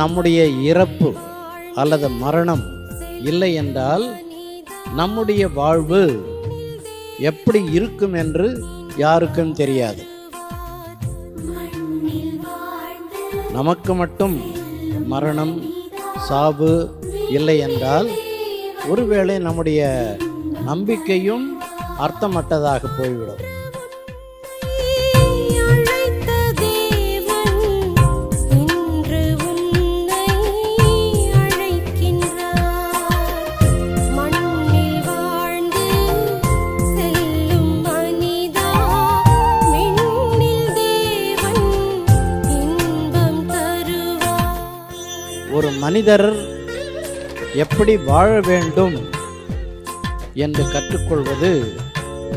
நம்முடைய இறப்பு அல்லது மரணம் இல்லை என்றால் நம்முடைய வாழ்வு எப்படி இருக்கும் என்று யாருக்கும் தெரியாது. நமக்கு மட்டும் மரணம் சாவு இல்லை என்றால் ஒருவேளை நம்முடைய நம்பிக்கையும் அர்த்தமற்றதாக போய்விடும். மனிதர் எப்படி வாழ வேண்டும் என்று கற்றுக்கொள்வது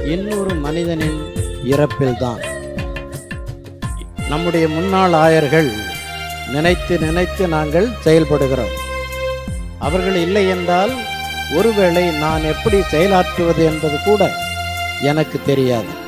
இன்னொரு மனிதனின் இறப்பில்தான். நம்முடைய முன்னாள் ஆயர்கள் நினைத்து நினைத்து நாங்கள் செயல்படுகிறோம். அவர்கள் இல்லை என்றால் ஒருவேளை நான் எப்படி செயலாற்றுவது என்பது கூட எனக்கு தெரியாது.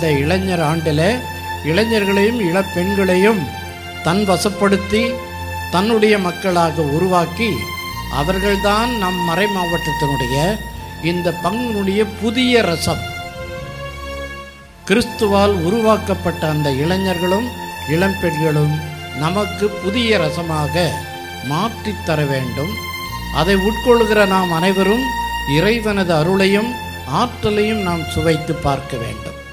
இந்த இளைஞர் ஆண்டில் இளைஞர்களையும் இளப்பெண்களையும் தன் வசப்படுத்தி தன்னுடைய மக்களாக உருவாக்கி அவர்கள்தான் நம் மறை மாவட்டத்தினுடைய இந்த பங்கினுடைய புதிய ரசம். கிறிஸ்துவால் உருவாக்கப்பட்ட அந்த இளைஞர்களும் இளம்பெண்களும் நமக்கு புதிய ரசமாக மாற்றித் தர வேண்டும். அதை உட்கொள்கிற நாம் அனைவரும் இறைவனது அருளையும் ஆற்றலையும் நாம் சுவைத்து பார்க்க வேண்டும்.